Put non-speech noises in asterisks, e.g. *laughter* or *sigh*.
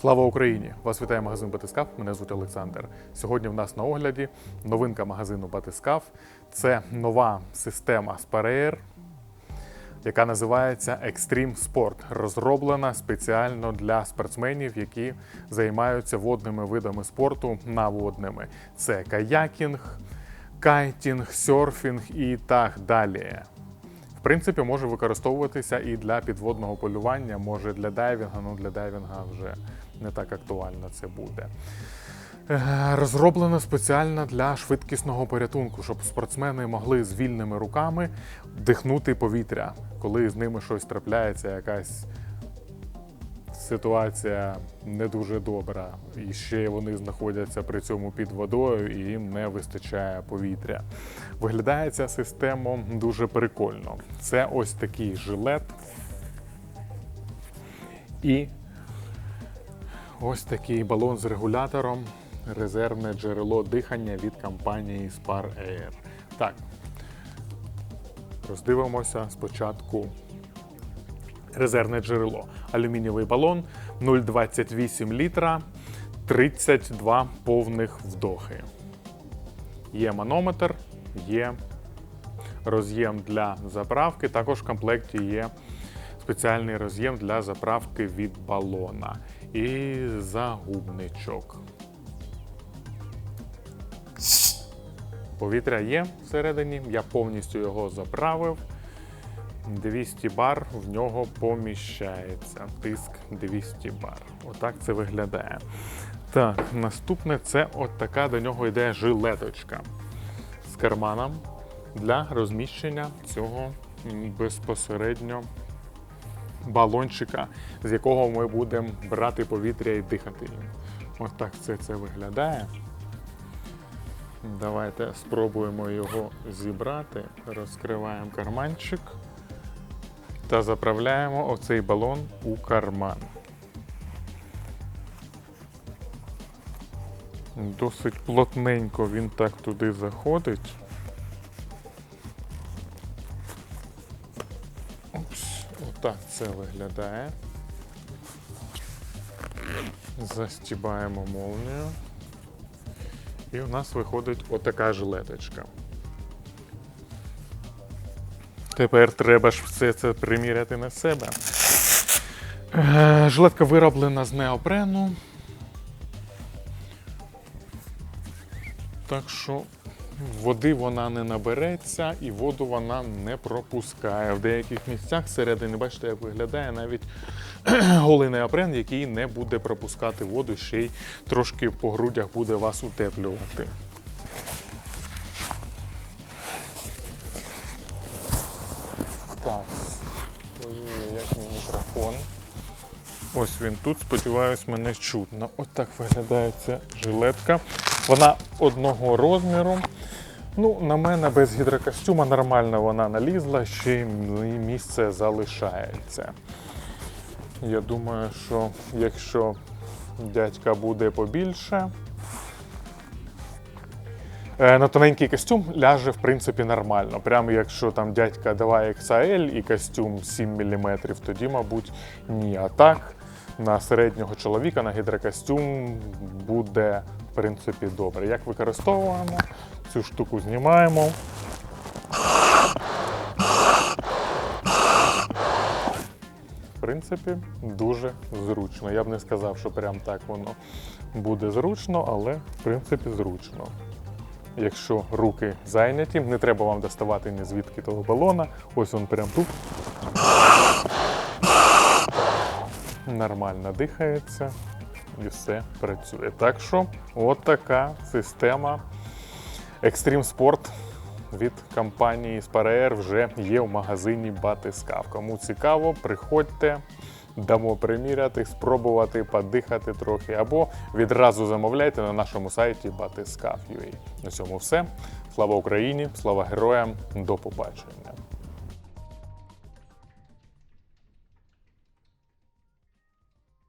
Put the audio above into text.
Слава Україні! Вас вітає магазин Батискаф. Мене звуть Олександр. Сьогодні в нас на огляді новинка магазину Батискаф. Це нова система Sparair, яка називається Extreme Sport, розроблена спеціально для спортсменів, які займаються водними видами спорту наводними. Це каякінг, кайтінг, серфінг і так далі. В принципі, може використовуватися і для підводного полювання, може для дайвінга, ну для дайвінга вже не так актуально це буде. Е, Розроблено спеціально для швидкісного порятунку, щоб спортсмени могли з вільними руками дихнути повітря, коли з ними щось трапляється, якась ситуація не дуже добра, і ще вони знаходяться при цьому під водою, і їм не вистачає повітря. Виглядає ця система дуже прикольно. Це ось такий жилет. І ось такий балон з регулятором, резервне джерело дихання від компанії Spar Air. Так, роздивимося спочатку резервне джерело. Алюмінієвий балон 0,28 літра, 32 повних вдохи. Є манометр, є роз'єм для заправки. Також в комплекті є спеціальний роз'єм для заправки від балона. І загубничок. Повітря є всередині, я повністю його заправив. 200 бар в нього поміщається. Тиск 200 бар. Отак це виглядає. Так, наступне це от така до нього йде жилеточка з карманом для розміщення цього безпосередньо балончика, з якого ми будемо брати повітря і дихати. Ось так все це виглядає. Давайте спробуємо його зібрати. Розкриваємо карманчик та заправляємо оцей балон у карман. Досить плотненько він так туди заходить. Отак це виглядає. Застібаємо молнію. І у нас виходить отака жилеточка. Тепер треба ж все це приміряти на себе. Е, Жилетка вироблена з неопрену. Так що води вона не набереться і воду вона не пропускає. В деяких місцях всередині, бачите, як виглядає навіть *clears throat* голий неопрен, який не буде пропускати воду, ще й трошки по грудях буде вас утеплювати. Так, як мій мікрофон. Ось він тут, сподіваюсь, мене чутно. От так виглядає ця жилетка. Вона одного розміру. Ну, на мене без гідрокостюма нормально вона налізла, ще й місце залишається. Я думаю, що якщо дядька буде побільше, е, на тоненький костюм ляже в принципі нормально. Прямо якщо там дядька давай XL і костюм 7 мм, тоді, мабуть, ні. А так, на середнього чоловіка на гідрокостюм буде в принципі добре. Як використовуємо? Цю штуку знімаємо. В принципі, дуже зручно. Я б не сказав, що прям так воно буде зручно, але в принципі зручно. Якщо руки зайняті, не треба вам доставати ні звідки того балона. Ось він прям тут. Нормально дихається і все працює. Так що, от така система Extreme Sport від компанії Sparair вже є в магазині Батискав. Кому цікаво, приходьте, дамо приміряти, спробувати подихати трохи, або відразу замовляйте на нашому сайті Батискав.ua. На цьому все. Слава Україні, слава героям, до побачення.